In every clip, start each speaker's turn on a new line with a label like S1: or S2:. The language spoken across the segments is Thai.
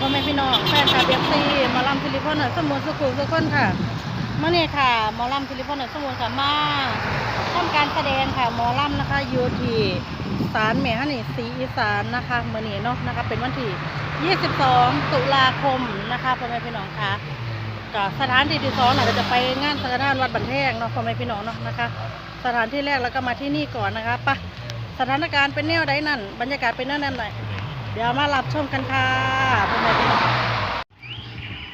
S1: พ่อแม่พี่น้องแฟนคลับเอฟซีมอลำซิลิคอนสมุนสุขุมสุขคนค่ะเมื่อนี้ค่ะมอลำซิลิคอนสมุนค่ะมาทำการแสดงค่ะมอลำนะคะยูที่ศาลแม่ฮันนี่ศรีอีสานนะคะเมื่อนี้เนาะนะคะเป็นวันที่ 22 ตุลาคมนะคะพ่อแม่พี่น้องค่ะก็สถานที่ที่สองเราจะไปงานสังฆทานวัดบันแพงเนาะพ่อแม่พี่น้องเนาะนะคะ สถานที่แรกแล้วก็มาที่นี่ก่อนนะคะปะสถานการณ์เป็นแนวใดนั่นบรรยากาศเป็นแนวนั้นไหน เดี๋ยวมารับชมกันค่ะพ่อแม่พี่น้อง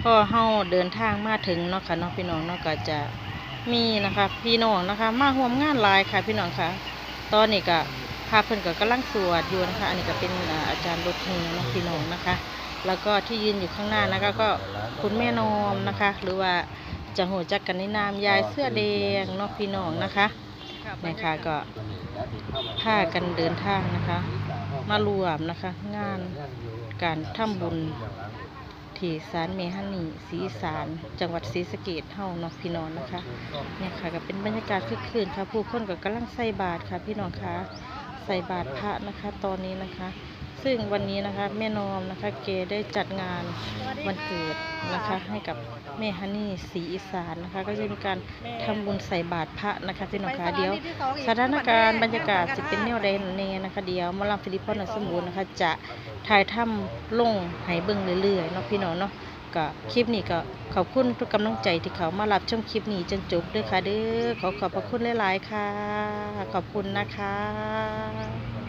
S1: พอเฮาเดินทางมาถึงเนาะค่ะเนาะพี่น้องเนาะก็จะมีนะคะพี่น้องนะคะ มาร่วมงานลายค่ะพี่น้องค่ะ ตอนนี้ก็พาเพิ่อนก็กำลังสวดอยู่นะคะ อันนี้ก็เป็นอาจารย์รถเฮเนาะพี่น้องนะคะ แล้วก็ที่ยืนอยู่ข้างหน้านะคะก็คุณแม่นอมนะคะ หรือว่าจะหัวจักกันในนามยายเสื้อแดงเนาะพี่น้องนะคะนี่ยค่ะก็พากันเดินทางนะคะ มารวมนะคะ งานการทำบุญที่ศาลเมฮันนีศรีอีสารจังหวัดศรีสะเกดเฮาเนาะพี่น้องนะคะเนี่ยค่ะก็เป็นบรรยากาศคึกคืนค่ะ ผู้คนก็กำลังใส่บาตรค่ะ พี่น้องคะใส่บาตรพระนะคะ ตอนนี้นะคะ ซึ่งวันนี้นะคะแม่นอมนะคะเกได้จัดงานวันเกิดนะคะให้กับแม่ฮันนี่ศรีอีสานนะคะ ก็จะมีการทำบุญใส่บาตรพระนะคะพี่น้องคะเดี๋ยวสถานการณ์บรรยากาศจะเป็นแนวใดแน่นะคะเดียวมอลำฟิลิปปอนสมบูรณ์นะคะ จะถ่ายทำลงให้เบิ่งเรื่อยๆเนาะพี่น้องเนาะก็คลิปนี้ก็ขอบคุณทุกกำลังใจที่เขามารับชมคลิปนี้จนจบด้วยค่ะเด้อขอขอบพระคุณหลายๆค่ะ ขอบคุณนะคะ